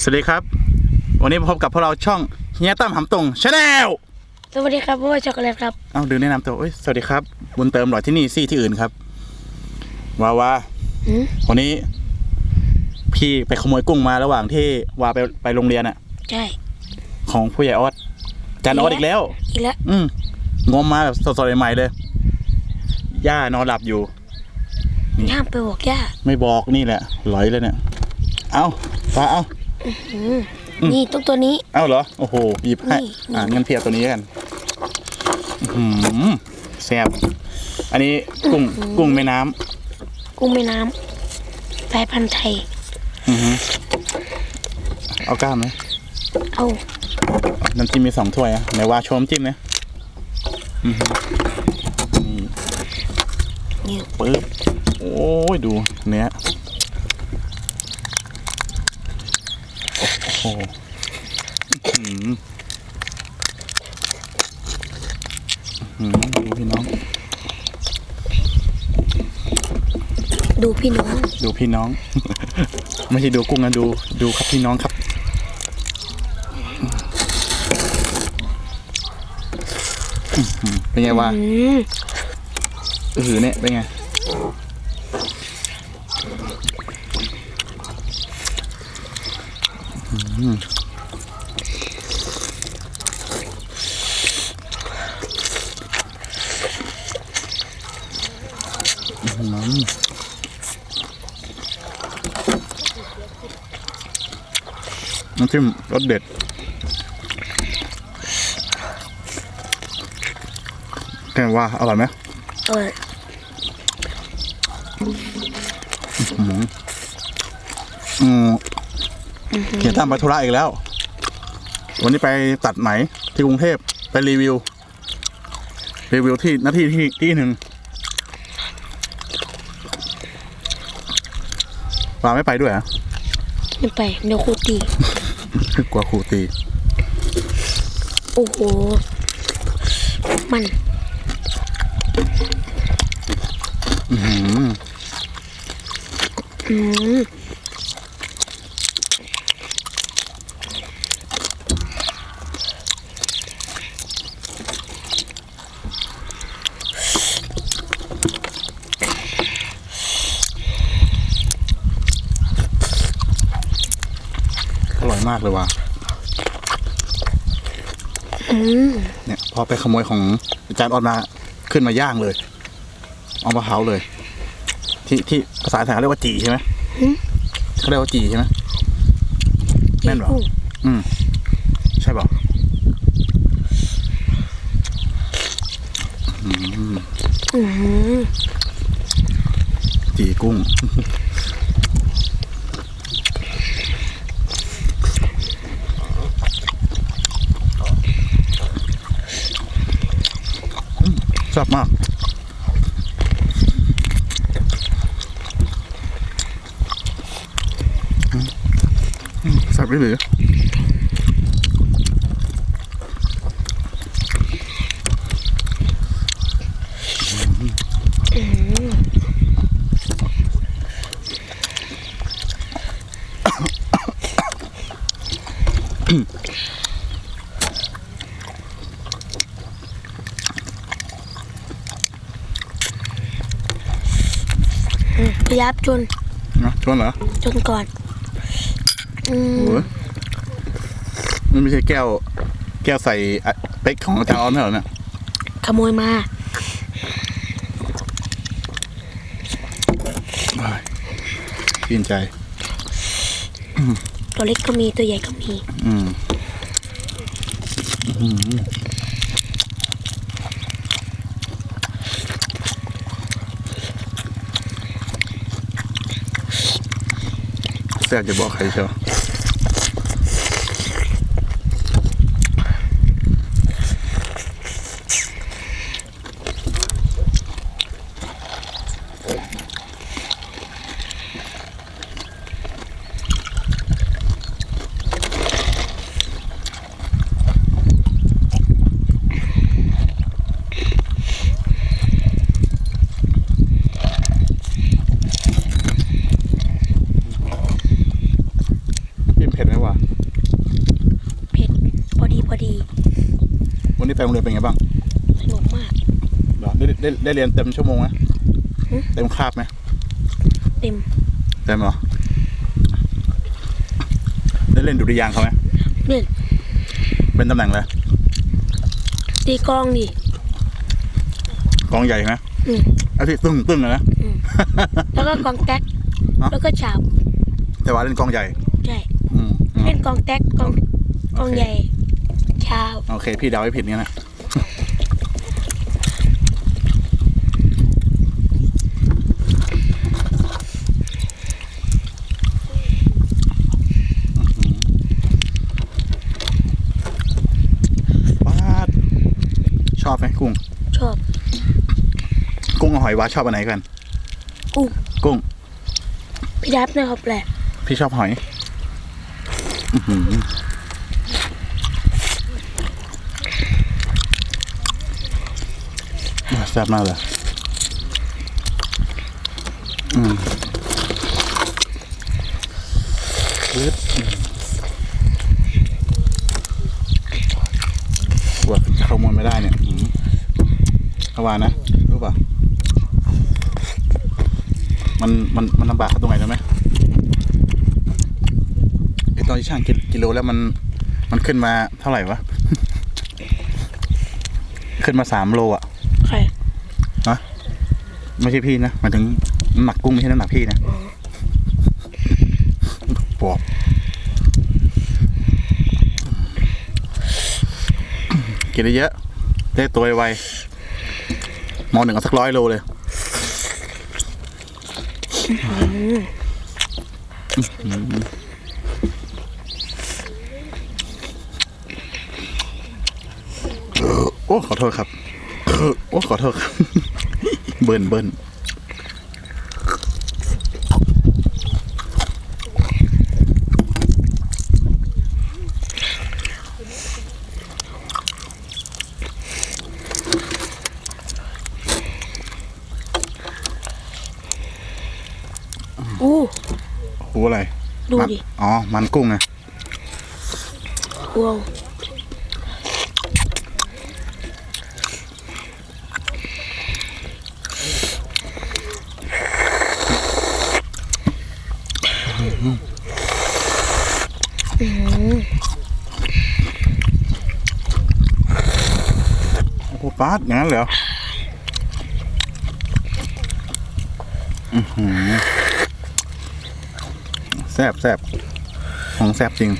สวัสดีครับ วันนี้มาพบกับพวกเราช่องเฮียตั้มหำตรงชาแนลสวัสดีครับพ่อช็อกโกแลตครับเอ้าดืนแนะนำตัวเอ้ยสวัสดีครับ บุญเติมหล่อที่นี่ซี่ที่อื่นครับวาวาอืมวันนี้ พี่ไปขโมยกุ้งมาระหว่างที่วาไปไปโรงเรียนอะใช่ของผู้ใหญ่ออสจานออสอีกแล้วอีกแล้วอืมงมมาแบบสดๆใหม่ๆเลยย่านอนหลับอยู่ห้ามไปบอกย่าไม่บอกนี่แหละหลอยเลยเนี่ยเอาฟ้าเอาอืม นี่ต้องตัวนี้ เอาเหรอ โอ้โหหยิบให้นี่อ่างั้นเพียบตัวนี้แล้วกันอืมแซ่บอันนี้กุ้งกุ้งแม่น้ำกุ้งแม่น้ำสายพันธุ์ไทย อือฮึเอากล้ามไหมเอาเอาน้ำจิ้มมีสองถ้วยอะไหนว่าโชมจิ้มนะอือฮึนี่นี่ปึ๊บโอ้ยดูเนื้อโอ้โหอื้อหืออื้อหือดูพี่น้อง ดูพี่น้อง ดูพี่น้อง ไม่ใช่ดูกุ้งนะดู ดูครับพี่น้องครับเป็นไงวะอือเนี่ยเป็นไง อื้อหืออื้อหือน้ำจิ้มรสเด็ดแต่ว่าอร่อยไหมเอออืม เขียนตามไปธุระอีกแล้ว วันนี้ไปตัดไหมที่กรุงเทพไปรีวิว รีวิวที่หน้าที่ที่ที่หนึ่งปลาไม่ไปด้วยเหรอะไม่ไปเดี๋ยวครูตี กลัวครูตี โอ้โห มัน อื้อหืออืม มากเลยว่ะอืมเนี่ยพอไปขโมยของอาจารย์ออดมาขึ้นมาย่างเลย เอามาเผาเลย ที่ที่ภาษาไทยเขาเรียกว่าจีใช่ไหมเขาเรียกว่าจีใช่ไหมแม่นเหรอกุ้งอืม ใช่เปล่าอืมจีกุ้ง อืมแซ่บมากสับได้เหลือ พยับจนนะชวนเหรอจนก่อนอืมโอ้ยมันไม่ใช่แก้ว แก้วใส่อะเป๊กของอาจารย์ออนเหรอเนี่ยขโมยมาว้ายชื่นใจ ตัวเล็กก็มีตัวใหญ่ก็มี อืมอื้อ อแซ่บจะบอกใครเชียว เผ็ดไหมวะเผ็ดพอดีพอดี วันนี้ไปโรงเรียนเป็นไงบ้างสนุกมากเหรอได้ได้ได้เรียนเต็มชั่วโมงไหมหึเต็มคาบไหมเต็มเต็มเหรอได้เล่นดุริยางค์เขาไหมเล่นเป็นตำแหน่งอะไรตีกลองดิ กองใหญ่ไหมอืม ไอ้ที่ตึ้งตึ้งเลยนะอืมแล้วก็กลองแต๊กฮะ แล้วก็ฉาบแต่ว่าเล่นกองใหญ่ ใช่อืมอืม เล่นกลองแต๊กกลองกลองใหญ่ชาวโอเค พี่เดาไม่ผิดเนี่ยนะป้าดชอบไหมกุ้ง ชอบ กุ้งกับหอยวาชอบอันไหนกัน กุ้ง กุ้ง พี่ดับนะครับแหละ พี่ชอบหอยอื้อหือ แซ่บมากเลยอืมปึ๊ดกลัวจะขโมยไม่ได้เนี่ยอืมเอาวานะ รู้ป่ะ มัน มัน มันลำบากตรงไหนรู้ไหม ตอนที่ช่างกิกิโลแล้วมันมันขึ้นมาเท่าไหร่วะ ขึ้นมาสามโลอะใครไม่ใช่พี่นะหมายถึงน้ำหนักกุ้งไม่ใช่น้ำหนักพี่นะปอบกินได้เยอะ ได้ตัวไวๆมอหนึ่งเอาสักร้อยโลเลย โอ้ขอโทษครับ โอ้ขอโทษครับ เบิ้นเบิ้นอู้หูอะไรดูมันดิ อ๋อ มันกุ้งไงว้าว โอ้โหปาดงั้นเหรออือหือแซบแซบของแซบจริง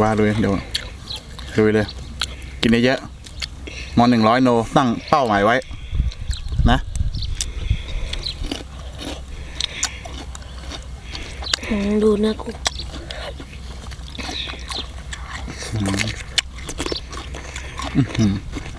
ว่าเลยเดี๋ยวดูเลย กินได้เยอะมอหนึ่งร้อยโลตั้งเป้าหมายไว้ นะดูนื้อกุ้งว้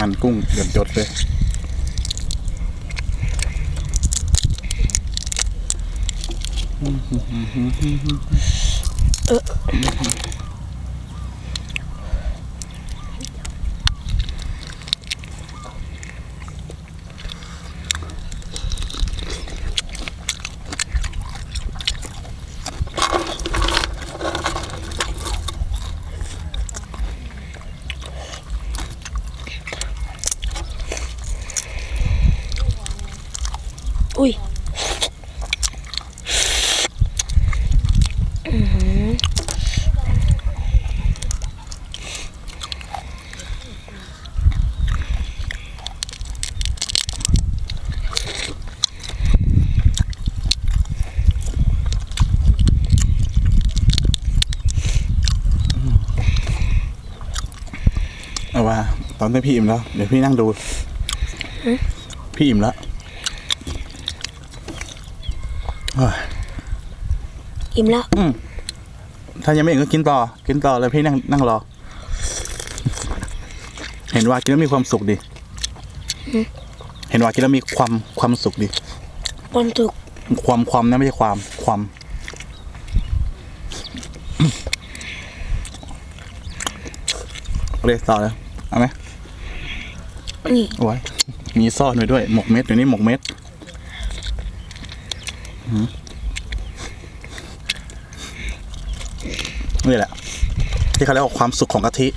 มันกุ้งเดือดจดเลยอุ้ยอื้อหือ เอาว่า ต อนนี้พี่อิ่มแล้ว เดี๋ยวพี่นั่งดู พี่อิ่มแล้วเฮ้ยอิ่มแล้วอืมถ้ายังไม่อิ่มก็กินต่อ กินต่อเลยพี่นั่งนั่งรอ เห็นว่ากินแล้วมีความสุขดี เห็นว่ากินแล้วมีความความสุขดี ความสุข ความความนะไม่ใช่ความความเอาเลยต่อเลยเอาไหม นี่เอาไว้มีซ่อนไว้ด้วย หมกเม็ดอยู่นี่หมกเม็ดอืมนี่แหละ ที่เขาเรียกว่าความสุขของกะทิ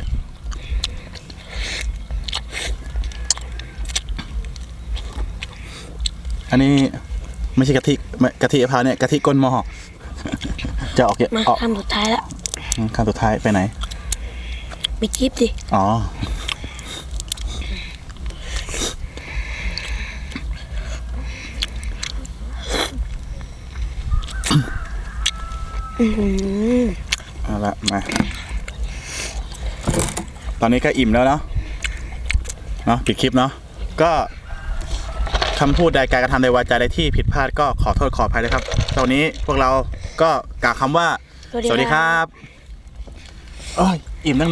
อันนี้ไม่ใช่กะทิไม่กะทิมะพร้าวเนี่ยกะทิก้นหม้อจะออกเยอะมาออกคำสุดท้ายแล้วคำสุดท้ายไปไหนไปจิ๊บดิ อ๋อ อือหือ เอาละมา ตอนนี้ก็อิ่มแล้วเนาะเนาะปิดคลิปเนาะก็คำพูดใดการกระทำใดวาจาใดที่ผิดพลาดก็ขอโทษขออภัยเลยครับตอนนี้พวกเราก็กล่าวคำว่า สวัสดีครับโอ้ยอิ่มตั้ง